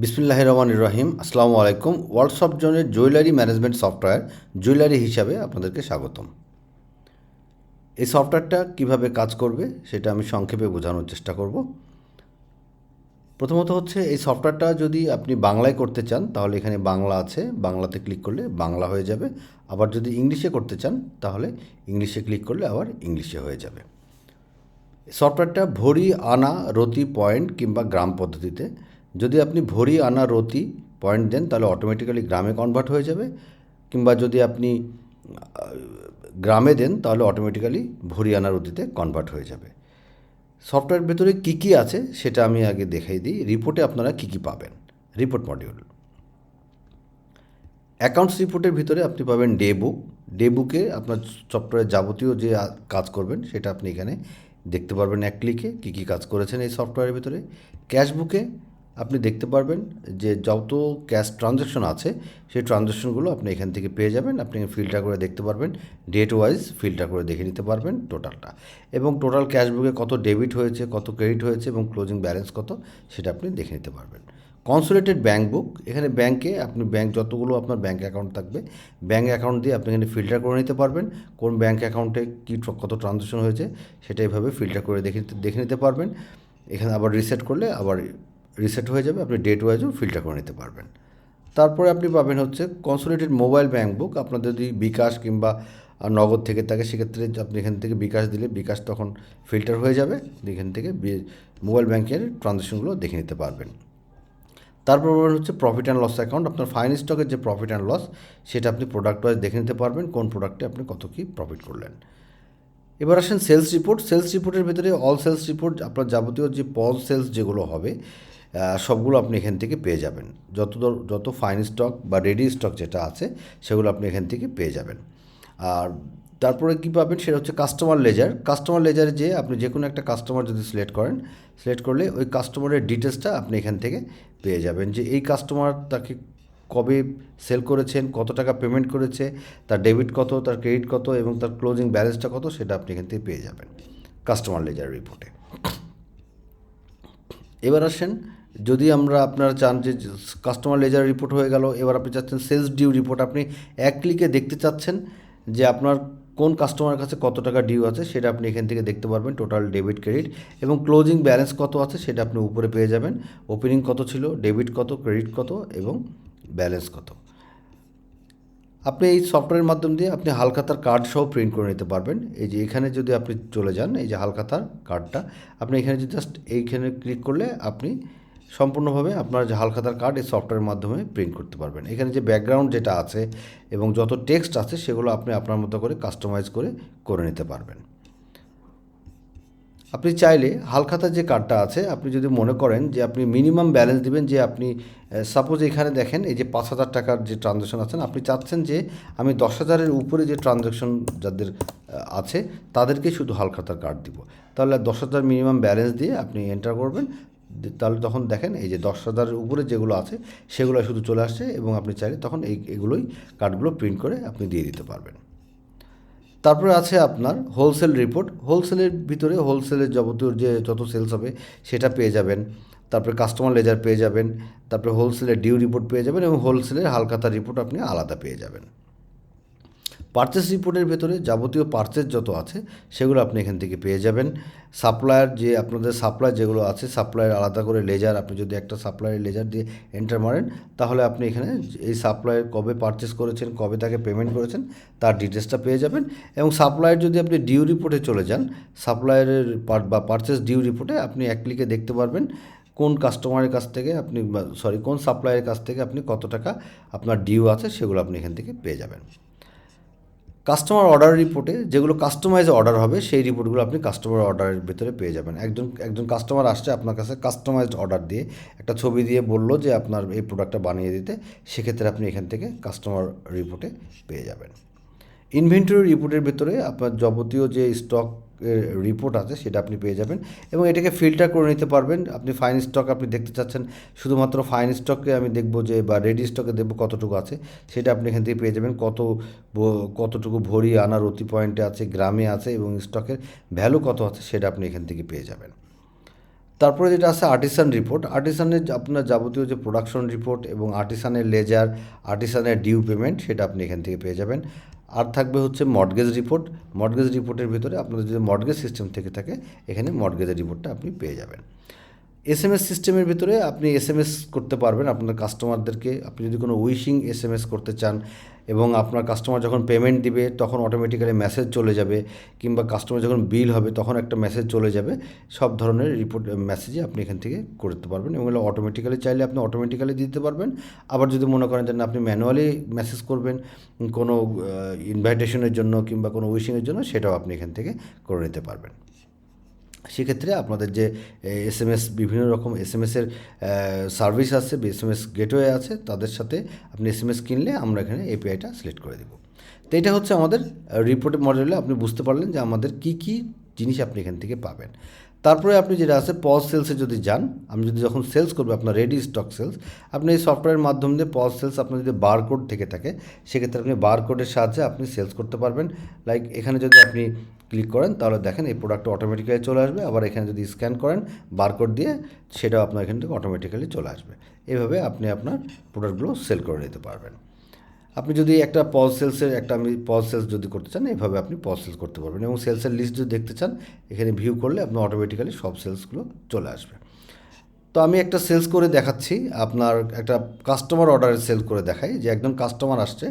বিসমুল্লাহ রহমান রহিম। আসসালামু আলাইকুম। ওয়ার্কশপ জোনের জুয়েলারি ম্যানেজমেন্ট সফটওয়্যার জুয়েলারি হিসাবে আপনাদেরকে স্বাগতম। এই সফটওয়্যারটা কীভাবে কাজ করবে সেটা আমি সংক্ষেপে বোঝানোর চেষ্টা করব। প্রথমত হচ্ছে, এই সফটওয়্যারটা যদি আপনি বাংলায় করতে চান, তাহলে এখানে বাংলা আছে। বাংলাতে ক্লিক করলে বাংলা হয়ে যাবে। আবার যদি ইংলিশে করতে চান, তাহলে ইংলিশে ক্লিক করলে আবার ইংলিশে হয়ে যাবে। সফটওয়্যারটা ভরি, আনা, রতি, পয়েন্ট কিংবা গ্রাম পদ্ধতিতে যদি আপনি ভরি আনা রতি পয়েন্ট দেন, তাহলে অটোমেটিক্যালি গ্রামে কনভার্ট হয়ে যাবে। কিংবা যদি আপনি গ্রামে দেন, তাহলে অটোমেটিক্যালি ভরি আনা রতিতে কনভার্ট হয়ে যাবে। সফটওয়্যার ভেতরে কী কী আছে, সেটা আমি আগে দেখাই দিই। রিপোর্টে আপনারা কী কী পাবেন? রিপোর্ট মডিউল অ্যাকাউন্টস রিপোর্টের ভিতরে আপনি পাবেন ডে বুক ডে বুকে আপনার সফটওয়্যার যাবতীয় যে কাজ করবেন, সেটা আপনি এখানে দেখতে পারবেন এক ক্লিকে কী কী কাজ করেছেন এই সফটওয়্যারের ভিতরে। ক্যাশ বুকে আপনি দেখতে পারবেন যে যত ক্যাশ ট্রানজ্যাকশন আছে, সেই ট্রানজ্যাকশনগুলো আপনি এখান থেকে পেয়ে যাবেন। আপনি ফিল্টার করে দেখতে পারবেন। ডেট ওয়াইজ ফিল্টার করে দেখে নিতে পারবেন টোটালটা এবং টোটাল ক্যাশ বুকে কত ডেবিট হয়েছে, কত ক্রেডিট হয়েছে এবং ক্লোজিং ব্যালেন্স কত, সেটা আপনি দেখে নিতে পারবেন। কনসোলেটেড ব্যাঙ্ক বুক এখানে ব্যাংকে আপনি ব্যাংক যতগুলো আপনার ব্যাঙ্ক অ্যাকাউন্ট থাকবে ব্যাঙ্ক অ্যাকাউন্ট দিয়ে আপনি এখানে ফিল্টার করে নিতে পারবেন, কোন ব্যাঙ্ক অ্যাকাউন্টে কী কত ট্রানজ্যাকশন হয়েছে, সেটা এইভাবে ফিল্টার করে দেখে দেখে নিতে পারবেন। এখানে আবার রিসেট করলে আবার রিসেট হয়ে যাবে, আপনি ডেট ওয়াইজও ফিল্টার করে নিতে পারবেন। তারপরে আপনি পাবেন হচ্ছে কনসোলেটেড মোবাইল ব্যাঙ্ক বুক আপনার যদি বিকাশ কিংবা নগদ থেকে থাকে, সেক্ষেত্রে আপনি এখান থেকে বিকাশ দিলে বিকাশ তখন ফিল্টার হয়ে যাবে। এখান থেকে মোবাইল ব্যাংকের ট্রানজ্যাকশনগুলো দেখে নিতে পারবেন। তারপর হচ্ছে প্রফিট অ্যান্ড লস অ্যাকাউন্ট আপনার ফাইন স্টকের যে প্রফিট অ্যান্ড লস সেটা আপনি প্রোডাক্ট ওয়াইজ দেখে নিতে পারবেন, কোন প্রোডাক্টে আপনি কত কী প্রফিট করলেন। এবার আসেন সেলস রিপোর্ট সেলস রিপোর্টের ভিতরে অল সেলস রিপোর্ট আপনার যাবতীয় যে পজ সেলস যেগুলো হবে সবগুলো আপনি এখান থেকে পেয়ে যাবেন। যত যত ফাইন স্টক বা রেডি স্টক যেটা আছে, সেগুলো আপনি এখান থেকে পেয়ে যাবেন। আর তারপরে কী পাবেন সেটা হচ্ছে কাস্টমার লেজার কাস্টমার লেজারে যে আপনি যে কোনো একটা কাস্টমার যদি সিলেক্ট করেন সিলেক্ট করলে ওই কাস্টমারের ডিটেলসটা আপনি এখান থেকে পেয়ে যাবেন যে এই কাস্টমার তাকে কবে সেল করেছেন, কত টাকা পেমেন্ট করেছে, তার ডেবিট কত, তার ক্রেডিট কত এবং তার ক্লোজিং ব্যালেন্সটা কত, সেটা আপনি এখান থেকে পেয়ে যাবেন কাস্টমার লেজার রিপোর্টে এবার আসেন যদি আমরা আপনারা চান যে কাস্টমার লেজার রিপোর্ট হয়ে গেল, এবার আপনি চাচ্ছেন সেলস ডিউ রিপোর্ট আপনি এক ক্লিকে দেখতে চাচ্ছেন যে আপনার কোন কাস্টমারের কাছে কত টাকা ডিউ আছে, সেটা আপনি এখান থেকে দেখতে পারবেন টোটাল ডেবিট ক্রেডিট এবং ক্লোজিং ব্যালেন্স কত আছে, সেটা আপনি উপরে পেয়ে যাবেন। ওপেনিং কত ছিল ডেবিট কত ক্রেডিট কত এবং ব্যালেন্স কত। আপনি এই সফটওয়্যারের মাধ্যম দিয়ে আপনি হালখাতার কার্ড সহ প্রিন্ট করে নিতে পারবেন। এই যে এখানে যদি আপনি চলে যান, এই যে হালখাতার কার্ডটা আপনি এখানে যদি জাস্ট এইখানে ক্লিক করলে আপনি সম্পূর্ণভাবে আপনার যে হালখাতার কার্ড এই সফটওয়্যারের মাধ্যমে প্রিন্ট করতে পারবেন। এখানে যে ব্যাকগ্রাউন্ড যেটা আছে এবং যত টেক্সট আছে সেগুলো আপনি আপনার মতো করে কাস্টমাইজ করে করে নিতে পারবেন। আপনি চাইলে হালখাতার যে কার্ডটা আছে, আপনি যদি মনে করেন যে আপনি মিনিমাম ব্যালেন্স দিবেন যে আপনি সাপোজ এখানে দেখেন এই যে পাঁচ হাজার টাকার যে ট্রানজ্যাকশন আছেন আপনি চাচ্ছেন যে আমি দশ হাজারের উপরে যে ট্রানজ্যাকশন যাদের আছে তাদেরকে শুধু হালখাতার কার্ড দিব। তাহলে দশ হাজার মিনিমাম ব্যালেন্স দিয়ে আপনি এন্টার করবেন। তাহলে তখন দেখেন এই যে দশ হাজারের উপরে যেগুলো আছে, সেগুলো শুধু চলে আসছে এবং আপনি চাইলে তখন এই, এগুলোই কার্ডগুলো প্রিন্ট করে আপনি দিয়ে দিতে পারবেন। তারপরে আছে আপনার হোলসেল রিপোর্ট হোলসেলের ভিতরে হোলসেলের যাবতীয় যে যত সেলস হবে, সেটা পেয়ে যাবেন। তারপরে কাস্টমার লেজার পেয়ে যাবেন। তারপরে হোলসেলের ডিউ রিপোর্ট পেয়ে যাবেন এবং হোলসেলের হালখাতা রিপোর্ট আপনি আলাদা পেয়ে যাবেন। পারচেস রিপোর্টের ভেতরে যাবতীয় পারচেস যত আছে, সেগুলো আপনি এখান থেকে পেয়ে যাবেন। সাপ্লায়ার যে, আপনাদের সাপ্লাই যেগুলো আছে সাপ্লাইয়ের আলাদা করে লেজার, আপনি যদি একটা সাপ্লাইয়ের লেজার দিয়ে এন্টার মারেন, তাহলে আপনি এখানে এই সাপ্লাইয়ের কবে পারচেস করেছেন, কবে তাকে পেমেন্ট করেছেন, তার ডিটেলসটা পেয়ে যাবেন। এবং সাপ্লাইয়ের যদি আপনি ডিউ রিপোর্টে চলে যান, সাপ্লায়ারের বা পারচেস ডিউ রিপোর্টে আপনি এক ক্লিকে দেখতে পারবেন কোন কাস্টমারের কাছ থেকে আপনি সরি, কোন সাপ্লাইয়ের কাছ থেকে আপনি কত টাকা আপনার ডিউ আছে, সেগুলো আপনি এখান থেকে পেয়ে যাবেন। কাস্টমার অর্ডার রিপোর্টে যেগুলো কাস্টমাইজ অর্ডার হবে, সেই রিপোর্টগুলো আপনি কাস্টমার অর্ডারের ভিতরে পেয়ে যাবেন। একজন একজন কাস্টমার আসছে আপনার কাছে কাস্টমাইজড অর্ডার দিয়ে একটা ছবি দিয়ে বলল যে আপনার এই প্রোডাক্টটা বানিয়ে দিতে, সেক্ষেত্রে আপনি এখান থেকে কাস্টমার রিপোর্টে পেয়ে যাবেন। ইনভেন্টরি রিপোর্টের ভিতরে আপনার যাবতীয় যে স্টক রিপোর্ট আছে, সেটা আপনি পেয়ে যাবেন। এবং এটাকে ফিল্টার করে নিতে পারবেন। আপনি ফাইন স্টক আপনি দেখতে চাচ্ছেন, শুধুমাত্র ফাইন স্টকে আমি দেখব যে, বা রেডি স্টকে দেখব কতটুকু আছে, সেটা আপনি এখান থেকে পেয়ে যাবেন। কত কতটুকু ভরি আনার অতি পয়েন্টে আছে, গ্রামে আছে, এবং স্টকের ভ্যালু কত আছে, সেটা আপনি এখান থেকে পেয়ে যাবেন। তারপরে যেটা আছে আর্টিসান রিপোর্ট আর্টিসানের আপনার যাবতীয় যে প্রোডাকশন রিপোর্ট এবং আর্টিসানের লেজার আর্টিসানের ডিউ পেমেন্ট সেটা আপনি এখান থেকে পেয়ে যাবেন। আর থাকবে হচ্ছে মর্টগেজ রিপোর্ট মর্টগেজ রিপোর্টের ভিতরে আপনাদের যদি মর্টগেজ সিস্টেম থেকে থাকে, এখানে মর্টগেজের রিপোর্টটা আপনি পেয়ে যাবেন। এস এম এস সিস্টেমের ভিতরে আপনি এস এম এস করতে পারবেন আপনার কাস্টমারদেরকে আপনি যদি কোনো উইশিং এস এম এস করতে চান এবং আপনার কাস্টমার যখন পেমেন্ট দিবে, তখন অটোমেটিক্যালি মেসেজ চলে যাবে কিংবা কাস্টমার যখন বিল হবে, তখন একটা মেসেজ চলে যাবে। সব ধরনের রিপোর্ট মেসেজই আপনি এখান থেকে করতে পারবেন এবং অটোমেটিক্যালি চাইলে আপনি অটোমেটিক্যালি দিতে পারবেন। আবার যদি মনে করেন যে না, আপনি ম্যানুয়ালি মেসেজ করবেন কোনো ইনভাইটেশনের জন্য কিংবা কোনো উইশিংয়ের জন্য, সেটাও আপনি এখান থেকে করে নিতে পারবেন। সেক্ষেত্রে আপনাদের যে এস এম এস বিভিন্ন রকম এস এম এসের সার্ভিস আছে, বা এস এম এস গেটওয়ে আছে, তাদের সাথে আপনি এস এম এস কিনলে আমরা এখানে এপিআইটা সিলেক্ট করে দেবো। তো এটা হচ্ছে আমাদের রিপোর্ট মডেলে আপনি বুঝতে পারলেন যে আমাদের কী কী জিনিস আপনি এখান থেকে পাবেন। তারপরে আপনি যেটা আছে পজ সেলসে যদি যান, আমি যদি যখন সেলস করব, আপনার রেডি স্টক সেলস আপনি এই সফটওয়্যারের মাধ্যমে দিয়ে পজ সেলস আপনার যদি বারকোড থেকে থাকে, সেক্ষেত্রে আপনি বারকোডের সাহায্যে আপনি সেলস করতে পারবেন। লাইক এখানে যদি আপনি ক্লিক করেন, তাহলে দেখেন এই প্রোডাক্টটা অটোমেটিক্যালি চলে আসবে। আবার এখানে যদি স্ক্যান করেন বারকোড দিয়ে সেটাও আপনার এখান থেকে অটোমেটিক্যালি চলে আসবে। এভাবে আপনি আপনার প্রোডাক্টগুলো সেল করে নিতে পারবেন। আপনি যদি একটা পজ সেলসের একটা আমি পজ সেলস যদি করতে চান, এভাবে আপনি পজ সেলস করতে পারবেন এবং সেলসের লিস্ট যদি দেখতে চান, এখানে ভিউ করলে আপনার অটোমেটিক্যালি সব সেলসগুলো চলে আসবে। তো আমি একটা সেলস করে দেখাচ্ছি, আপনার একটা কাস্টমার অর্ডারের সেল করে দেখাই, যে একজন কাস্টমার আসছে।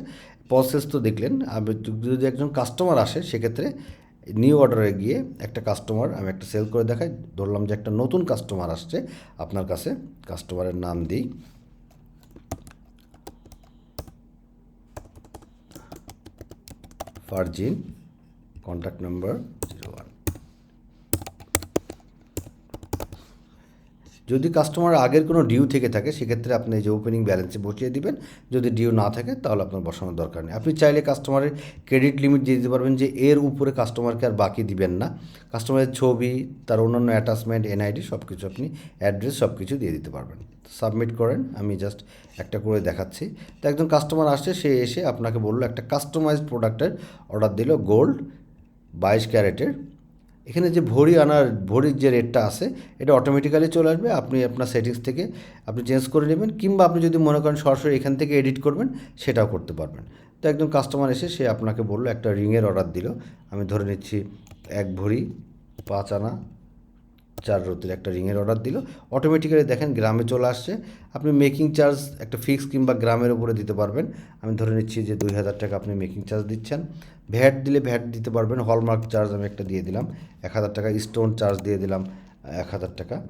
পজ সেলস তো দেখলেন যদি একজন কাস্টমার আসে, সেক্ষেত্রে নিউ অর্ডারে গিয়ে একটা কাস্টমার আমি একটা সেল করে দেখাই, ধরলাম যে একটা নতুন কাস্টমার আসছে, আপনার কাছে কাস্টমারের নাম দিই। Farzin contact number zero one যদি কাস্টমার আগের কোনো ডিউ থেকে থাকে, সেক্ষেত্রে আপনি যে ওপেনিং ব্যালেন্সে বসিয়ে দিবেন। যদি ডিউ না থাকে, তাহলে আপনার বসানোর দরকার নেই। আপনি চাইলে কাস্টমারের ক্রেডিট লিমিট দিয়ে দিতে পারবেন যে এর উপরে কাস্টমারকে আর বাকি দিবেন না। কাস্টমারের ছবি, তার অন্যান্য অ্যাটাচমেন্ট এনআইডি সব কিছু আপনি অ্যাড্রেস সব কিছু দিয়ে দিতে পারবেন। সাবমিট করেন, আমি জাস্ট একটা করে দেখাচ্ছি। তো একজন কাস্টমার আসছে, সে এসে আপনাকে বলল, একটা কাস্টমাইজড প্রোডাক্টের অর্ডার দিল গোল্ড বাইশ ক্যারেটের। এখানে যে ভরি আনার, ভরির যে রেটটা আছে, এটা অটোমেটিক্যালি চলে আসবে। আপনি আপনার সেটিংস থেকে আপনি চেঞ্জ করে নেবেন, কিংবা আপনি যদি মনে করেন সরাসরি এখান থেকে এডিট করবেন, সেটাও করতে পারবেন। তো একজন কাস্টমার এসে সে আপনাকে বলল, একটা রিংয়ের অর্ডার দিল। আমি ধরে নিচ্ছি এক ভরি, পাঁচ আনা চার রতির একটা রিংয়ের অর্ডার দিল। অটোমেটিক্যালি দেখেন গ্রামে চলে আসছে। আপনি মেকিং চার্জ একটা ফিক্স কিংবা গ্রামের উপরে দিতে পারবেন। আমি ধরে নিচ্ছি যে দুই হাজার টাকা আপনি মেকিং চার্জ দিচ্ছেন। ভ্যাট দিলে ভ্যাট দিতে পারবেন। হলমার্ক চার্জ আমি একটা দিয়ে দিলাম। এক হাজার টাকা স্টোন চার্জ দিয়ে দিলাম, এক হাজার টাকা।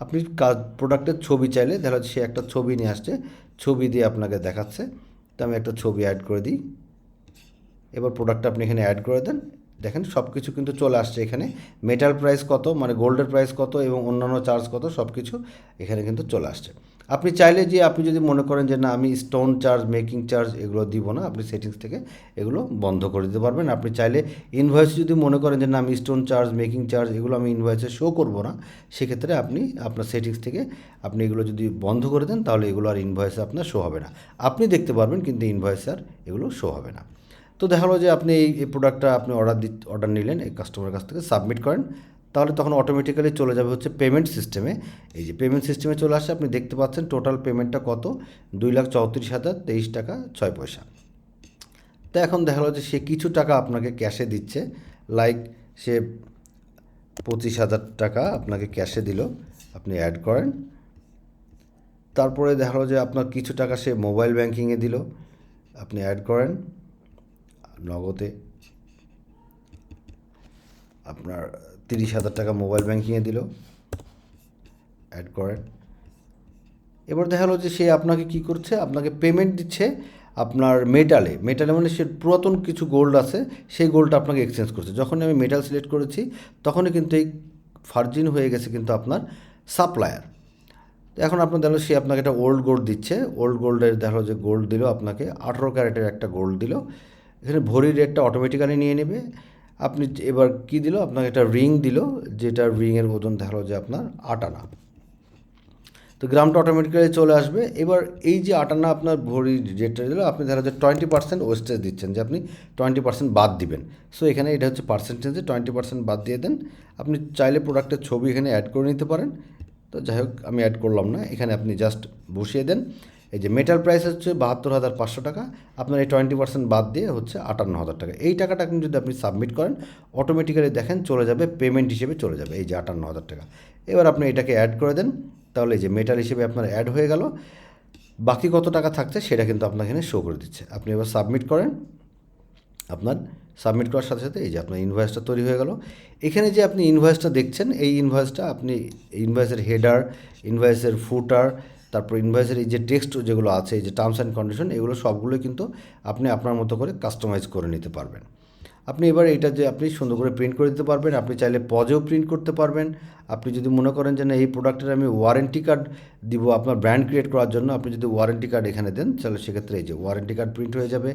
আপনি কাজ প্রোডাক্টের ছবি চাইলে যাচ্ছে সে একটা ছবি নিয়ে আসছে। ছবি দিয়ে আপনাকে দেখাচ্ছে। তো আমি একটা ছবি অ্যাড করে দিই। এবার প্রোডাক্টটা আপনি এখানে অ্যাড করে দেন। দেখেন সব কিছু কিন্তু চলে আসছে এখানে। মেটাল প্রাইস কত মানে গোল্ডের প্রাইস কত এবং অন্যান্য চার্জ কত সব কিছু এখানে কিন্তু চলে আসছে। আপনি চাইলে যে, আপনি যদি মনে করেন যে, না, আমি স্টোন চার্জ মেকিং চার্জ এগুলো দিব না আপনি সেটিংস থেকে এগুলো বন্ধ করে দিতে পারবেন। আপনি চাইলে ইনভয়েস যদি মনে করেন যে, না, আমি স্টোন চার্জ মেকিং চার্জ এগুলো আমি ইনভয়েসে শো করব না সেক্ষেত্রে আপনি আপনার সেটিংস থেকে আপনি এগুলো যদি বন্ধ করে দেন, তাহলে এগুলো আর ইনভয়েসে আপনার শো হবে না। আপনি দেখতে পারবেন কিন্তু ইনভয়েসে আর এগুলো শো হবে না। তো দেখা হলো যে আপনি এই প্রোডাক্টটা আপনি অর্ডার দি অর্ডার নিলেন, এই কাস্টমারের কাছ থেকে সাবমিট করেন। তাহলে তখন অটোমেটিক্যালি চলে যাবে হচ্ছে পেমেন্ট সিস্টেমে এই যে পেমেন্ট সিস্টেমে চলে আসে, আপনি দেখতে পাচ্ছেন টোটাল পেমেন্টটা কত? দুই লাখ চৌত্রিশ হাজার তেইশ টাকা ছয় পয়সা। তো এখন দেখা গেলো যে সে কিছু টাকা আপনাকে ক্যাশে দিচ্ছে। লাইক সে পঁচিশ হাজার টাকা আপনাকে ক্যাশে দিল, আপনি অ্যাড করেন। তারপরে দেখা গেলো যে আপনার কিছু টাকা সে মোবাইল ব্যাংকিংয়ে দিল, আপনি অ্যাড করেন। নগদে আপনার তিরিশ হাজার টাকা মোবাইল ব্যাঙ্কিংয়ে দিল অ্যাড করেন। এবার দেখা গেলো যে সে আপনাকে কি করছে? আপনাকে পেমেন্ট দিচ্ছে আপনার মেটালে মেটালে মানে সে পুরাতন কিছু গোল্ড আছে, সেই গোল্ডটা আপনাকে এক্সচেঞ্জ করছে। যখন আমি মেটাল সিলেক্ট করেছি, তখনই কিন্তু এই ফার্জিন হয়ে গেছে কিন্তু আপনার সাপ্লায়ার এখন আপনার দেখল সে আপনাকে একটা ওল্ড গোল্ড দিচ্ছে। ওল্ড গোল্ডের দেখো যে গোল্ড দিল, আপনাকে আঠেরো ক্যারেটের একটা গোল্ড দিল। এখানে ভরির রেটটা অটোমেটিক্যালি নিয়ে নেবে। আপনি এবার কি দিল? আপনাকে একটা রিং দিল, যেটা রিংয়ের ওজন দেখাল যে আপনার আট আনা তো গ্রামটা অটোমেটিক্যালি চলে আসবে। এবার এই যে আটানা আপনার ভরি যেটা দিল, আপনি দেখা যাচ্ছে টোয়েন্টি পার্সেন্ট ওয়েস্টেজ দিচ্ছেন, যে আপনি টোয়েন্টি পার্সেন্ট বাদ দিবেন। সো এখানে এটা হচ্ছে পার্সেন্টেজে টোয়েন্টি পার্সেন্ট বাদ দিয়ে দেন। আপনি চাইলে প্রোডাক্টের ছবি এখানে অ্যাড করে নিতে পারেন। তো যাই হোক, আমি অ্যাড করলাম না। এখানে আপনি জাস্ট বসিয়ে দেন। এই যে মেটাল প্রাইস হচ্ছে বাহাত্তর হাজার পাঁচশো টাকা, আপনার এই টোয়েন্টি পার্সেন্ট বাদ দিয়ে হচ্ছে আটান্ন হাজার টাকা। এই টাকাটা আপনি যদি আপনি সাবমিট করেন অটোমেটিক্যালি দেখেন চলে যাবে পেমেন্ট হিসেবে চলে যাবে এই যে আটান্ন হাজার টাকা। এবার আপনি এটাকে অ্যাড করে দেন, তাহলে এই যে মেটাল হিসেবে আপনার অ্যাড হয়ে গেল, বাকি কত টাকা থাকছে সেটা কিন্তু আপনার এখানে শো করে দিচ্ছে। আপনি এবার সাবমিট করেন, আপনার সাবমিট করার সাথে সাথে এই যে আপনার ইনভয়েসটা তৈরি হয়ে গেল। এখানে যে আপনি ইনভয়েসটা দেখছেন, এই ইনভয়েসটা আপনি ইনভয়েসের হেডার ইনভয়েসের ফুটার তারপর ইনভয়েসের এই যে টেক্সট যেগুলো আছে, এই যে টার্মস অ্যান্ড কন্ডিশন এগুলো সবগুলোই কিন্তু আপনি আপনার মতো করে কাস্টমাইজ করে নিতে পারবেন। আপনি এবার এটা যে আপনি সুন্দর করে প্রিন্ট করে দিতে পারবেন, আপনি চাইলে পজেও প্রিন্ট করতে পারবেন। আপনি যদি মনে করেন যে না, এই প্রোডাক্টের আমি ওয়ারেন্টি কার্ড দিব আপনার ব্র্যান্ড ক্রিয়েট করার জন্য, আপনি যদি ওয়ারেন্টি কার্ড এখানে দেন, তাহলে সেক্ষেত্রে এই যে ওয়ারেন্টি কার্ড প্রিন্ট হয়ে যাবে।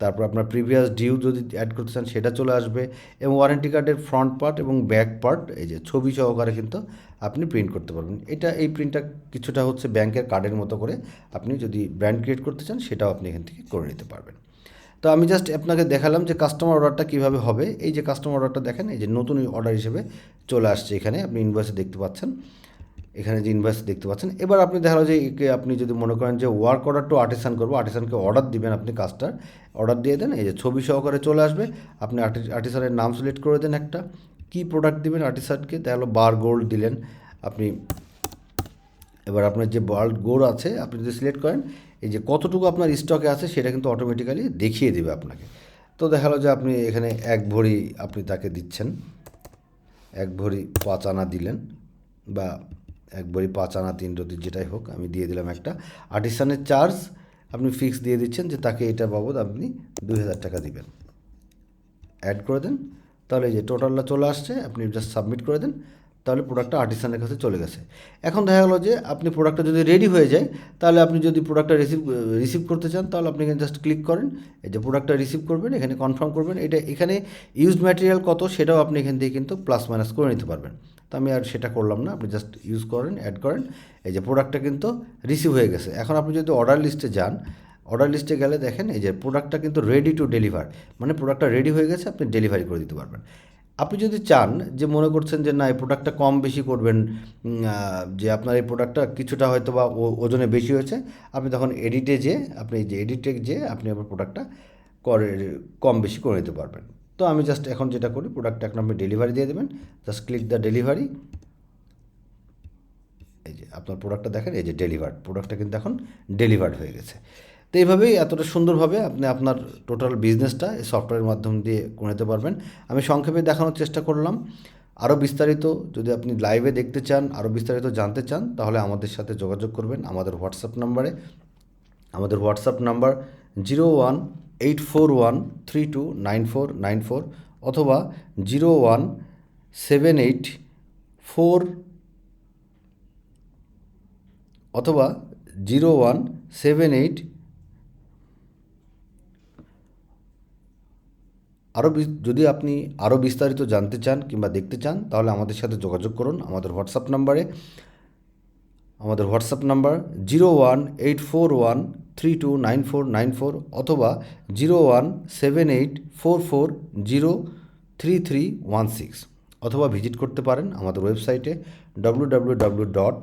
তারপর আপনার প্রিভিয়াস ডিউ যদি অ্যাড করতে চান, সেটা চলে আসবে। এবং ওয়ারেন্টি কার্ডের ফ্রন্ট পার্ট এবং ব্যাক পার্ট এই যে ছবি সহকারে কিন্তু আপনি প্রিন্ট করতে পারবেন। এটা এই প্রিন্টটা কিছুটা হচ্ছে ব্যাংকের কার্ডের মতো করে আপনি যদি ব্র্যান্ড ক্রিয়েট করতে চান, সেটাও আপনি এখান থেকে করে নিতে পারবেন। তো আমি জাস্ট আপনাকে দেখালাম যে কাস্টমার অর্ডারটা কীভাবে হবে। এই যে কাস্টমার অর্ডারটা দেখেন, এই যে নতুন অর্ডার হিসেবে চলে আসছে এখানে। আপনি ইনভয়েসে দেখতে পাচ্ছেন। এখানে যে ইনভয়েস দেখতে পাচ্ছেন। এবার আপনি দেখা যে আপনি যদি মনে করেন যে ওয়ার্ক অর্ডার টু আর্টিসান করব আর্টিসানকে অর্ডার দিবেন আপনি কাজটার। অর্ডার দিয়ে দেন, এই যে ছবি সহকারে চলে আসবে। আপনি আর্টিসানের নাম সিলেক্ট করে দেন একটা। কী প্রোডাক্ট দিবেন আর্টিসানকে তাহলে বার গোল্ড দিলেন। আপনি, এবার আপনার যে বাল্ড গোর আছে, আপনি যদি সিলেক্ট করেন এই যে কতটুকু আপনার স্টকে আছে সেটা কিন্তু অটোমেটিক্যালি দেখিয়ে দেবে আপনাকে। তো দেখাল যে আপনি এখানে এক ভরি আপনি তাকে দিচ্ছেন। এক ভরি পাঁচ আনা দিলেন বা এক ভরি পাঁচ আনা তিন রতি যেটাই হোক, আমি দিয়ে দিলাম একটা। আর্টিসানের চার্জ আপনি ফিক্স দিয়ে দিচ্ছেন যে তাকে এটা বাবদ আপনি দুই হাজার টাকা দিবেন। অ্যাড করে দেন। তাহলে যে টোটালটা চলে আসছে, আপনি জাস্ট সাবমিট করে দেন। তাহলে প্রোডাক্টটা আর্টিসানের কাছে চলে গেছে। এখন দেখা গেলো যে আপনি প্রোডাক্টটা যদি রেডি হয়ে যায়, তাহলে আপনি যদি প্রোডাক্টটা রিসিভ রিসিভ করতে চান, তাহলে আপনি এখানে জাস্ট ক্লিক করেন। এই যে প্রোডাক্টটা রিসিভ করবেন, এখানে কনফার্ম করবেন। এটা এখানে ইউজড ম্যাটেরিয়াল কত, সেটাও আপনি এখান থেকে কিন্তু প্লাস মাইনাস করে নিতে পারবেন। তো আমি আর সেটা করলাম না, আপনি জাস্ট ইউজ করেন অ্যাড করেন। এই যে প্রোডাক্টটা কিন্তু রিসিভ হয়ে গেছে। এখন আপনি যদি অর্ডার লিস্টে যান অর্ডার লিস্টে গেলে দেখেন এই যে প্রোডাক্টটা কিন্তু রেডি টু ডেলিভার মানে প্রোডাক্টটা রেডি হয়ে গেছে, আপনি ডেলিভারি করে দিতে পারবেন। আপনি যদি চান যে মনে করছেন যে না, এই প্রোডাক্টটা কম বেশি করবেন যে আপনার এই প্রোডাক্টটা কিছুটা হয়তো বা ওজনে বেশি হয়েছে, আপনি তখন এডিটে যে আপনি যে এডিটে যে আপনি আপনার প্রোডাক্টটা করে, কম বেশি করে নিতে পারবেন। তো আমি জাস্ট এখন যেটা করি প্রোডাক্টটা এখন আপনি ডেলিভারি দিয়ে দেবেন জাস্ট ক্লিক দ্য ডেলিভারি এই যে আপনার প্রোডাক্টটা দেখেন, এই যে ডেলিভার্ড প্রোডাক্টটা কিন্তু এখন ডেলিভার্ড হয়ে গেছে। তো এইভাবেই এতটা সুন্দরভাবে আপনি আপনার টোটাল বিজনেসটা এই সফটওয়্যারের মাধ্যম দিয়ে করে নিতে পারবেন। আমি সংক্ষেপে দেখানোর চেষ্টা করলাম। আরও বিস্তারিত যদি আপনি লাইভে দেখতে চান, আরও বিস্তারিত জানতে চান, তাহলে আমাদের সাথে যোগাযোগ করবেন আমাদের হোয়াটসঅ্যাপ নাম্বারে আমাদের WhatsApp number zero one eight four one three two nine four nine four অথবা zero one seven eight four অথবা জিরো ওয়ান সেভেন এইট আরও যদি আপনি আরও বিস্তারিত জানতে চান কিংবা দেখতে চান, তাহলে আমাদের সাথে যোগাযোগ করুন। আমাদের হোয়াটসঅ্যাপ নাম্বারে। আমাদের WhatsApp number zero one eight four one three two nine four nine four অথবা zero one seven eight four four zero three three one six অথবা ভিজিট করতে পারেন আমাদের ওয়েবসাইটে W W W dot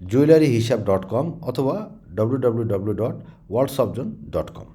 jewellery Hisab dot com অথবা W W W dot worlds of john dot com.